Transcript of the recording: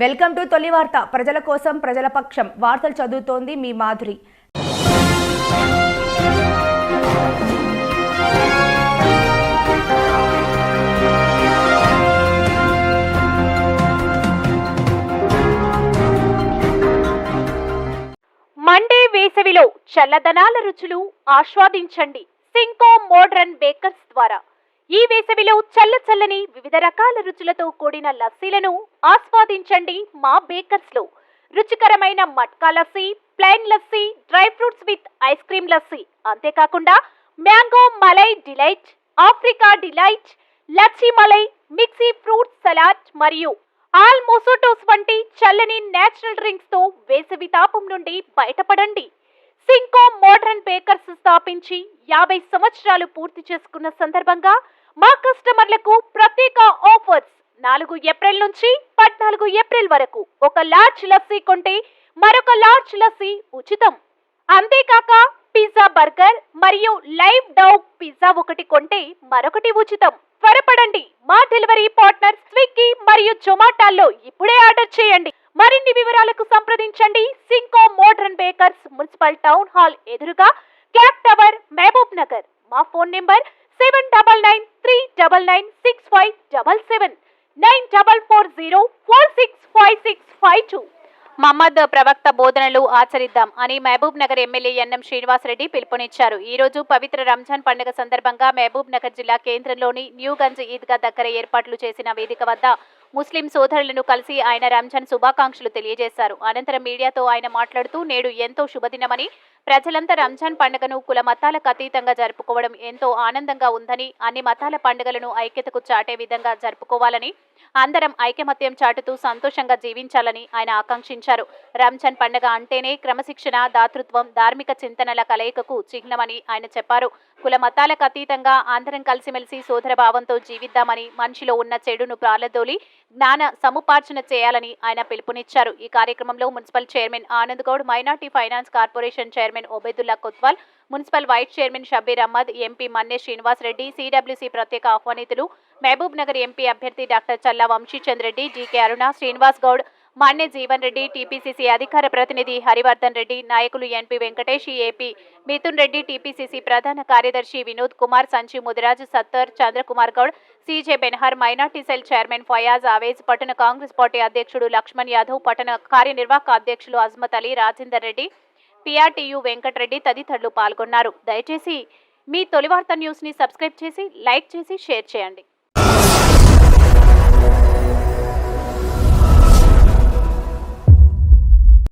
Welcome to తొలి వార్త. ప్రజల కోసం ప్రజల పక్షం. వార్తలు చదువుతోంది మీ మాధురి. మండే వేసవిలో చల్లదనాల రుచులు ఆస్వాదించండి. సింకో మోడ్రన్ బేకర్స్ ద్వారా. ఈ వేసవిలో చల్ల చల్లని వివిధ రకాల రుచులతో కూడిన లస్సీలను ఆస్వాదించండి మా బేకర్స్లో రుచికరమైన matka lassi plain lassi dry fruits with ice cream lassi. అంతేకాకుండా mango malai delight Africa delight Lachchi malai మిక్సీ ఫ్రూట్ సలాడ్ మరియు ఆల్ మోసోటోస్ వంటి చల్లని నేచురల్ డ్రింక్స్తో వేసవి తాపం నుండి బయటపడండి. సింకో మోడర్న్ బేకర్స్ స్థాపించి యాభై సంవత్సరాలు పూర్తి చేసుకున్న సందర్భంగా మా కస్టమర్లకు ప్రత్యేక ఆఫర్స్. నాలుగు ఏప్రిల్ నుంచి పద్నాలుగు ఏప్రిల్ వరకు ఒక లార్జ్ లస్సీ కొంటే మరొక లార్జ్ లస్సీ ఉచితం. అంతేకాక పిజ్జా బర్గర్ మరియు లైవ్ డౌగ్ పిజ్జా ఒకటి కొంటే మరొకటి ఉచితం. త్వరపడండి. మా డెలివరీ పార్ట్నర్ స్విగ్గీ మరియు జొమాటోలో ఇప్పుడే ఆర్డర్ చేయండి. మరిన్ని వివరాలకు సంప్రదించండి. Cinco modern bakers municipal town hall ఎదురుగా క్లాక్ టవర్ మహబూబ్ నగర్. మా phone number seven double nine three double nine six five double seven nine double four zero four six five six five two Muhammad ప్రవక్త బోధనలు ఆచరిద్దాం అని Mahabub Nagar MLA N M Srinivasareddy పిలుపునిచ్చారు. ఈ రోజు పవిత్ర రంజాన్ పండుగ సందర్భంగా మహబూబ్ నగర్ జిల్లా కేంద్రంలోని న్యూగంజ్ ఈద్గా దగ్గర ఏర్పాట్లు చేసిన వేదిక వద్ద ముస్లిం సోదరులను కలిసి ఆయన రంజాన్ శుభాకాంక్షలు తెలియజేశారు. అనంతరం మీడియాతో ఆయన మాట్లాడుతూ నేడు ఎంతో శుభదినమని ప్రజలంతా రంజాన్ పండుగను కుల మతాలకు అతీతంగా జరుపుకోవడం ఎంతో ఆనందంగా ఉందని అన్ని మతాల పండుగలను ఐక్యతకు చాటే విధంగా జరుపుకోవాలని అందరం ఐకమత్యం చాటుతూ సంతోషంగా జీవించాలని ఆయన ఆకాంక్షించారు. రంజాన్ పండుగ అంటేనే క్రమశిక్షణ దాతృత్వం ధార్మిక చింతనల కలయికకు చిహ్నమని ఆయన చెప్పారు. కుల మతాలకు అతీతంగా అందరం కలిసిమెలిసి సోదర భావంతో జీవిద్దామని మనిషిలో ఉన్న చెడును ప్రాలదోలి జ్ఞాన సముపార్జన చేయాలని ఆయన పిలుపునిచ్చారు. ఈ కార్యక్రమంలో municipal chairman Anand Goud minority finance corporation chairman Obedulla Kotwal municipal vice chairman Shabbir Ahmed MP Manne Srinivas Reddy CWC ప్రత్యేక ఆహ్వానితులు మహబూబ్ నగర్ ఎంపీ అభ్యర్థి doctor Challa Vamshichand Reddy G K Aruna Srinivas Goud Manya Jeevan Reddy TPCC అధికార ప్రతినిధి హరివర్ధన్ రెడ్డి నాయకులు N P Venkatesh A P Mithun Reddy TPCC ప్రధాన కార్యదర్శి Vinod Kumar Sanjeev Mudiraj Sattar Chandrakumar Goud C J Benhar minority cell chairman Fayaz Awez పట్టణ Congress party అధ్యక్షుడు లక్ష్మణ్ యాదవ్ పట్టణ కార్యనిర్వాహక అధ్యక్షులు అజ్మత్ అలీ రాజేందర్ రెడ్డి పిఆర్టీయు వెంకటరెడ్డి తదితరులు పాల్గొన్నారు. దయచేసి మీ తొలివార్త న్యూస్ని సబ్స్క్రైబ్ చేసి లైక్ చేసి షేర్ చేయండి.